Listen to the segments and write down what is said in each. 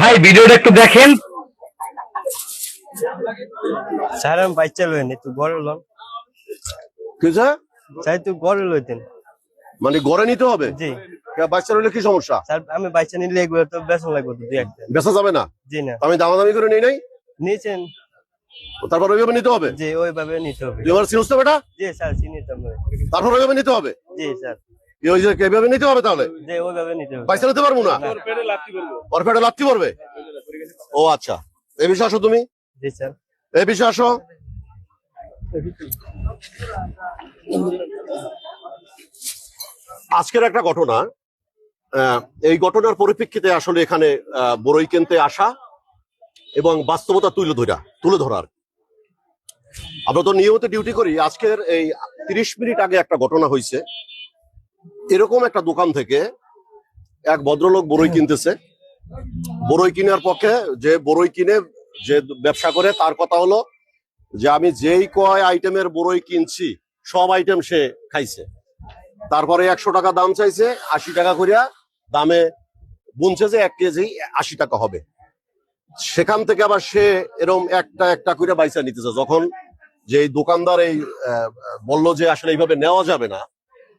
ভাই ভিডিওটা একটু দেখেন। স্যার আমি বাচ্চা লইনি তুই গড়ে লন। কিসে স্যার? তুই গড়ে লইতেন মানে গড়ে নিতে হবে? জি। কে বাচ্চা রইলে কি সমস্যা? স্যার আমি বাচ্চা নিলে এগুলো তো বেসন লাগবে তো দুই একটা। বেচা যাবে না? জি না। আমি দামাদামি করে নিই নাই? নিয়েছেন তারপর ওইভাবে নিতে হবে? জি ওইভাবে নিতে হবে। তুই আমার তো বেটা? জি স্যার চিনি তো। তারপর ওইভাবে নিতে হবে? জি স্যার। ওই যে এইভাবে নিতে হবে তাহলে? পয়সা নিতে পারব না? ওর পেটে লাথি পড়বে? ও আচ্ছা। এই বিষয়ে আসো তুমি? এই বিষয়ে আসো। আজকের একটা ঘটনা আহ, এই ঘটনার পরিপ্রেক্ষিতে আসলে এখানে আহ, বড়ই কিনতে আসা এবং বাস্তবতা তুলে ধরা তুলে ধরার। আমরা তো নিয়মিত ডিউটি করি। আজকের এই তিরিশ মিনিট আগে একটা ঘটনা হয়েছে এরকম একটা দোকান থেকে এক ভদ্রলোক বড়ই কিনতেছে। বড়ই কিনার পক্ষে যে বড়ই কিনে, যে ব্যবসা করে, তার কথা হলো যে আমি যেই কয় আইটেমের বড়ই কিনছি, সব আইটেম সে খাইছে। তারপরে একশো টাকা দাম চাইছে, আশি টাকা করিয়া দামে বুনছে যে এক কেজি আশি টাকা হবে। সেখান থেকে আবার সে এরম একটা একটা করে বাইসা নিতেছে। যখন যে দোকানদার এই বলল যে আসলে এইভাবে নেওয়া যাবে না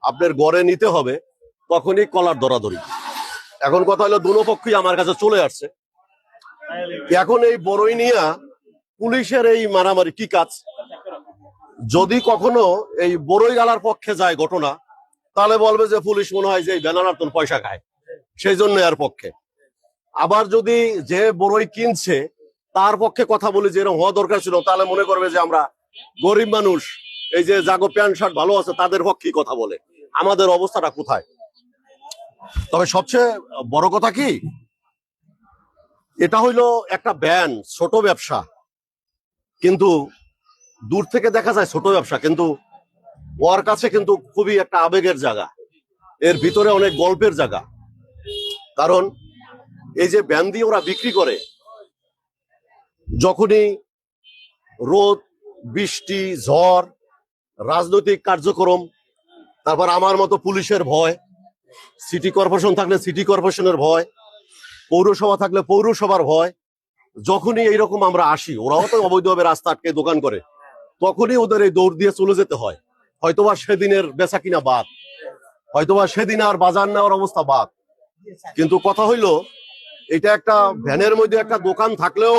আপনার গড়ে নিতে হবে, তখনই কলার দরাদরি। এখন কথা হলো দুনো পক্ষই আমার কাছে চলে আসছে। এখন এই বড়ই নিয়া পুলিশের এই মারামারি কি কাজ? যদি কখনো এই বড়ই গালার পক্ষে যায় ঘটনা, তাহলে বলবে যে পুলিশ মনে হয় যে এই বেনানার্তন পয়সা খায়। সেই জন্য এর পক্ষে। আবার যদি যে বড়ই কিনছে, তার পক্ষে কথা বলি যে এরকম হওয়া দরকার ছিল, তাহলে মনে করবে যে আমরা গরিব মানুষ, এই যে জাগো প্যান্ট শার্ট ভালো আছে, তাদের পক্ষেই কথা বলে। আমাদের অবস্থাটা কোথায়? তবে সবচেয়ে বড় কথা কি? এটা হইল একটা ব্যান, ছোট ব্যবসা। কিন্তু দূর থেকে দেখা যায় ছোট ব্যবসা, কিন্তু ওর কাছে কিন্তু খুবই একটা আবেগের জায়গা। এর ভিতরে অনেক গল্পের জায়গা। কারণ এই যে ব্যান দিয়ে ওরা বিক্রি করে, যখনই রোদ, বৃষ্টি, ঝড়, রাজনৈতিক কার্যক্রম তারপর আমার মতো পুলিশের ভয়, সিটি কর্পোরেশন থাকলে সিটি কর্পোরেশনের ভয়, পৌরসভা থাকলে পৌরসভার ভয়, যখনই এইরকম আমরা আসি, ওরাও তো অবৈধভাবে রাস্তা আটকে দোকান করে, তখনই ওদের এই দৌড় দিয়ে চলে যেতে হয়। হয়তোবা সেদিনের বেচা কিনা বাদ, হয়তোবা সেদিন আর বাজার নেওয়ার অবস্থা বাদ। কিন্তু কথা হইল, এটা একটা ভ্যানের মধ্যে একটা দোকান থাকলেও,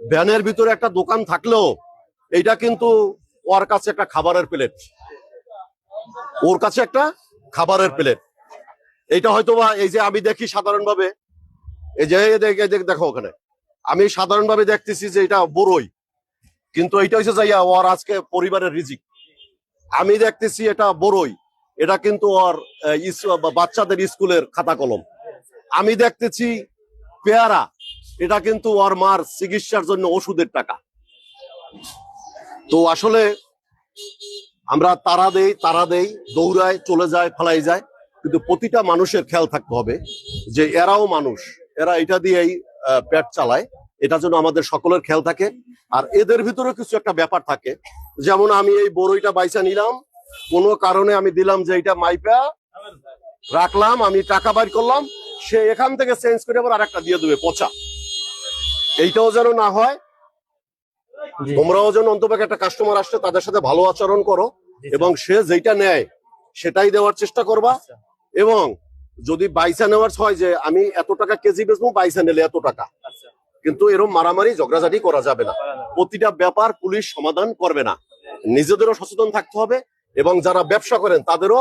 ভ্যানের ভিতরে একটা দোকান থাকলেও এটা কিন্তু ওর কাছে একটা খাবারের প্লেট। ওর কাছে একটা খাবারের প্লেট এইটা হয়তোবা এই যে আমি দেখি সাধারণভাবে, এই যে দেখ- ওখানে। আমি সাধারণভাবে দেখতেছি যে এটা বড়ই কিন্তু এইটা হচ্ছে যাইয়া ওর আজকে পরিবারের রিজিক। আমি দেখতেছি এটা বড়ই এটা কিন্তু ওর বাচ্চাদের স্কুলের খাতা কলম আমি দেখতেছি পেয়ারা, এটা কিন্তু ওর মার চিকিৎসার জন্য ওষুধের টাকা। তো আসলে আমরা তারা দেই তারা দেই, দৌড়ায়, চলে যায়, ফেলাই যায়। কিন্তু প্রতিটা মানুষের খেয়াল থাকতে হবে যে এরাও মানুষ, এরা এটা দিয়েই পেট চালায়। এটা যেন আমাদের সকলের খেয়াল থাকে। আর এদের ভিতরে কিছু একটা ব্যাপার থাকে। যেমন আমি এই বড়ইটা বাইচা নিলাম, কোনো কারণে আমি দিলাম যে এটা মাইপা, রাখলাম, আমি টাকা বাইর করলাম, সে এখান থেকে চেঞ্জ করে আবার আরেকটা দিয়ে দেবে পচা। এইটাও যেন না হয় তোমরাও যেন অন্তপক্ষে একটা কাস্টমার আসছে তাদের সাথে ভালো আচরণ করো এবং সে যেটা নেয় সেটাই দেওয়ার চেষ্টা করবা। আচ্ছা। এবং যদি বাইসা নেওয়ার হয় যে আমি এত টাকা কেজি বেচবো বাইসা নিলে এত টাকা। আচ্ছা। কিন্তু এরকম মারামারি ঝগড়াঝাটি করা যাবে না। প্রতিটা ব্যাপার পুলিশ সমাধান করবে না। নিজেদেরও সচেতন থাকতে হবে এবং যারা ব্যবসা করেন তাদেরও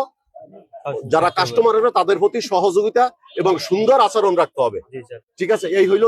যারা কাস্টমারেরও তাদের প্রতি সহযোগিতা এবং সুন্দর আচরণ রাখতে হবে। ঠিক আছে? এই হইল